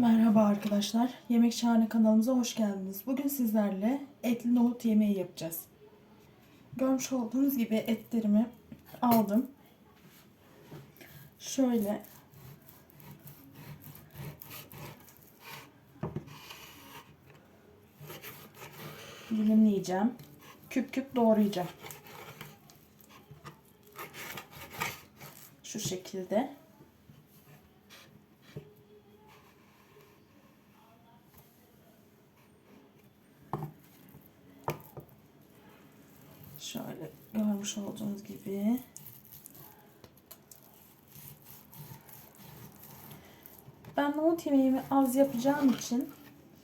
Merhaba arkadaşlar. Yemek Şahane kanalımıza hoş geldiniz. Bugün sizlerle etli nohut yemeği yapacağız. Görmüş olduğunuz gibi etlerimi aldım. Şöyle dilimleyeceğim. Küp küp doğrayacağım. Şu şekilde. Şöyle görmüş olduğunuz gibi. Ben nohut yemeğimi az yapacağım için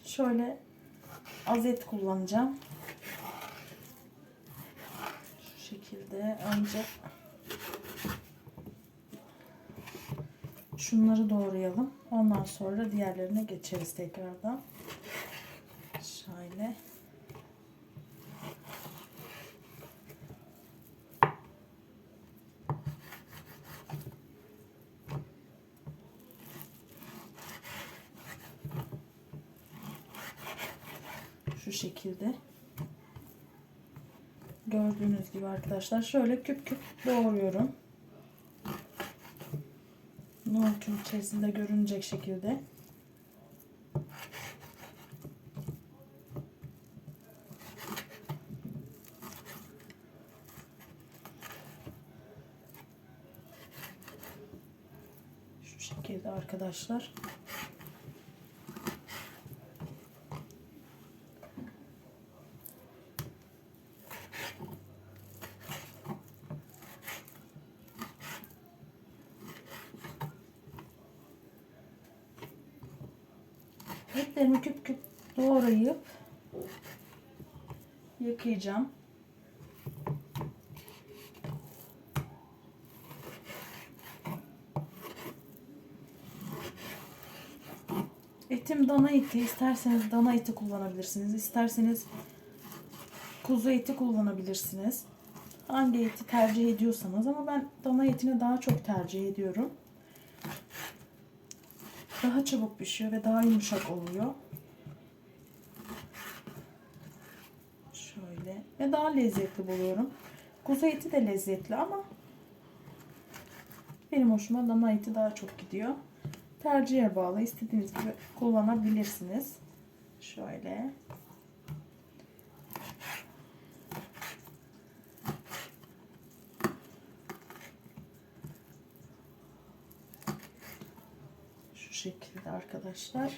şöyle az et kullanacağım. Şu şekilde önce şunları doğrayalım. Ondan sonra diğerlerine geçeriz tekrardan. Şöyle. Şu şekilde. Gördüğünüz gibi arkadaşlar şöyle küp küp doğruyorum. Nohutun içerisinde görünecek şekilde. Şu şekilde arkadaşlar. Etlerimi küp küp doğrayıp yıkayacağım. Etim dana eti. isterseniz dana eti kullanabilirsiniz. İsterseniz kuzu eti kullanabilirsiniz. Hangi eti tercih ediyorsanız ama ben dana etini daha çok tercih ediyorum daha çabuk pişiyor ve daha yumuşak oluyor. Şöyle ve daha lezzetli buluyorum. Kuzu eti de lezzetli ama benim hoşuma dana eti daha çok gidiyor. Tercihe bağlı. istediğiniz gibi kullanabilirsiniz. Şöyle. Şekilde arkadaşlar.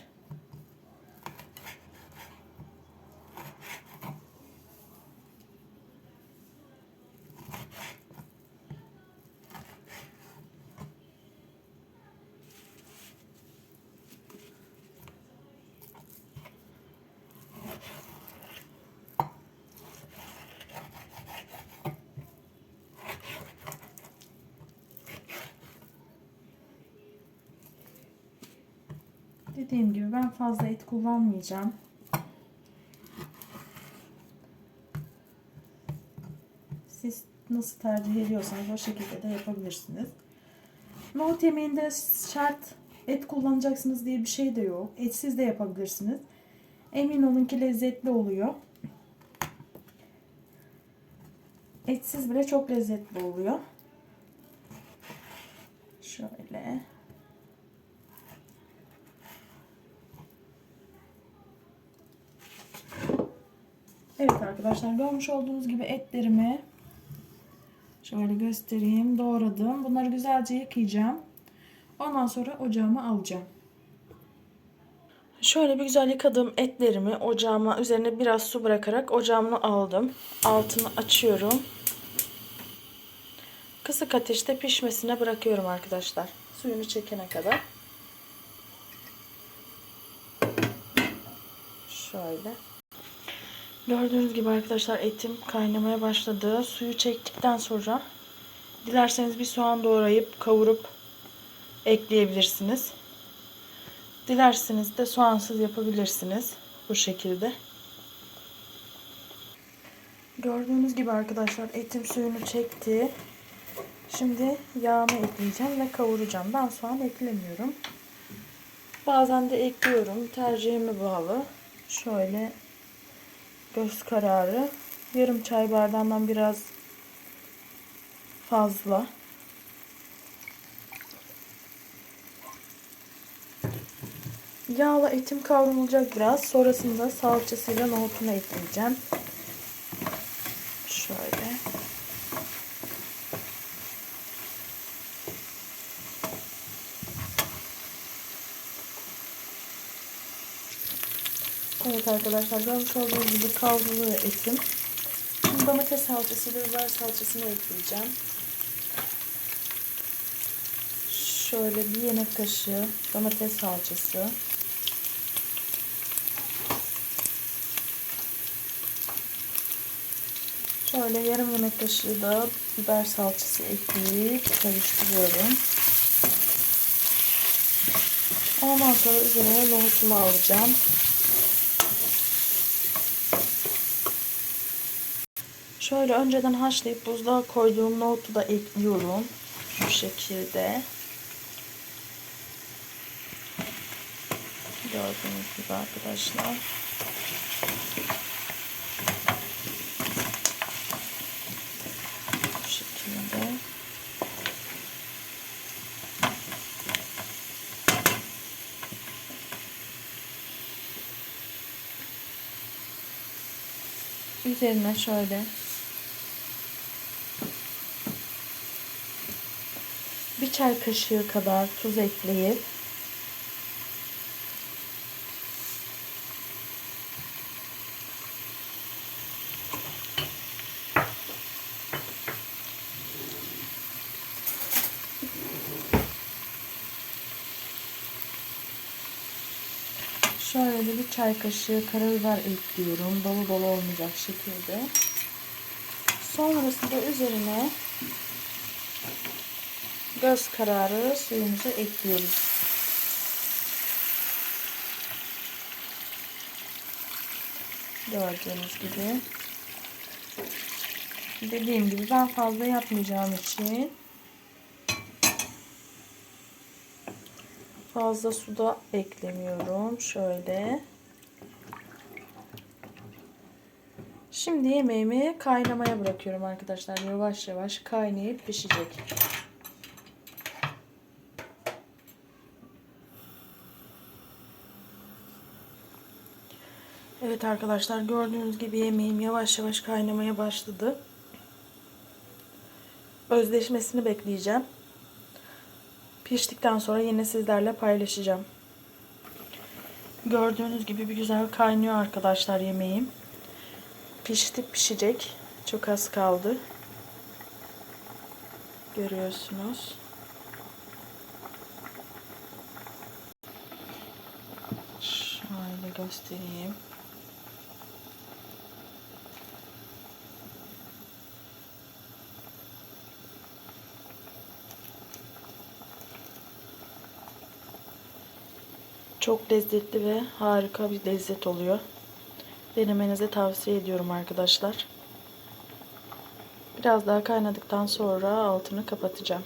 Dediğim gibi ben fazla et kullanmayacağım. Siz nasıl tercih ediyorsanız o şekilde de yapabilirsiniz. Nohut yemeğinde şart et kullanacaksınız diye bir şey de yok. Etsiz de yapabilirsiniz. Emin olun ki lezzetli oluyor. Etsiz bile çok lezzetli oluyor. Şöyle. Evet arkadaşlar görmüş olduğunuz gibi etlerimi şöyle göstereyim doğradım. Bunları güzelce yıkayacağım. Ondan sonra ocağıma alacağım. Şöyle bir güzel yıkadığım etlerimi ocağıma üzerine biraz su bırakarak ocağımı aldım. Altını açıyorum. Kısık ateşte pişmesine bırakıyorum arkadaşlar. Suyunu çekene kadar. Şöyle. Gördüğünüz gibi arkadaşlar etim kaynamaya başladı. Suyu çektikten sonra dilerseniz bir soğan doğrayıp kavurup ekleyebilirsiniz. Dilerseniz de soğansız yapabilirsiniz. Bu şekilde. Gördüğünüz gibi arkadaşlar etim suyunu çekti. Şimdi yağını ekleyeceğim ve kavuracağım. Ben soğan eklemiyorum. Bazen de ekliyorum. Tercihime bağlı. Şöyle göz kararı. Yarım çay bardağından biraz fazla. Yağla etim kavrulacak biraz. Sonrasında salçasıyla nohutunu ekleyeceğim. Şöyle. Arkadaşlar görmüş olduğunuz gibi kavruluyor etim. Şimdi domates salçasıyla biber salçasını ekleyeceğim. Şöyle bir yemek kaşığı domates salçası. Şöyle yarım yemek kaşığı da biber salçası ekleyip karıştırıyorum. Ondan sonra üzerine nohutumu alacağım. Şöyle önceden haşlayıp buzluğa koyduğum nohutu da ekliyorum. Şu şekilde. Gördüğünüz gibi arkadaşlar. Bu şekilde. Üzerine şöyle bir çay kaşığı kadar tuz ekleyip Şöyle de bir çay kaşığı karabiber ekliyorum. Dolu dolu olmayacak şekilde. Sonrasında üzerine göz kararı suyumuzu ekliyoruz. Gördüğünüz gibi. Dediğim gibi ben fazla yapmayacağım için fazla suda eklemiyorum. Şöyle. Şimdi yemeğimi kaynamaya bırakıyorum arkadaşlar. Yavaş yavaş kaynayıp pişecek. Evet arkadaşlar gördüğünüz gibi yemeğim yavaş yavaş kaynamaya başladı. Özleşmesini bekleyeceğim. Piştikten sonra yine sizlerle paylaşacağım. Gördüğünüz gibi bir güzel kaynıyor arkadaşlar yemeğim. Pişti pişecek. Çok az kaldı. Görüyorsunuz. Şöyle göstereyim. Çok lezzetli ve harika bir lezzet oluyor. Denemenizi tavsiye ediyorum arkadaşlar. Biraz daha kaynadıktan sonra altını kapatacağım.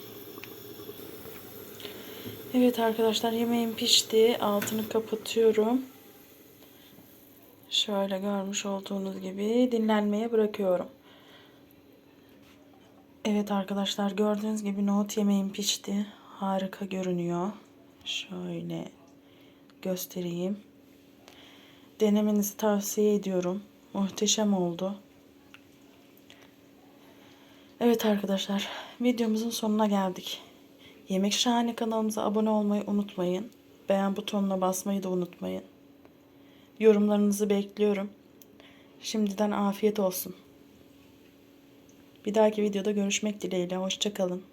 Evet arkadaşlar yemeğim pişti. Altını kapatıyorum. Şöyle görmüş olduğunuz gibi dinlenmeye bırakıyorum. Evet arkadaşlar gördüğünüz gibi nohut yemeğim pişti. Harika görünüyor. Şöyle göstereyim. Denemenizi tavsiye ediyorum. Muhteşem oldu. Evet arkadaşlar, videomuzun sonuna geldik. Yemek Şahane kanalımıza abone olmayı unutmayın. Beğen butonuna basmayı da unutmayın. Yorumlarınızı bekliyorum. Şimdiden afiyet olsun. Bir dahaki videoda görüşmek dileğiyle. Hoşçakalın.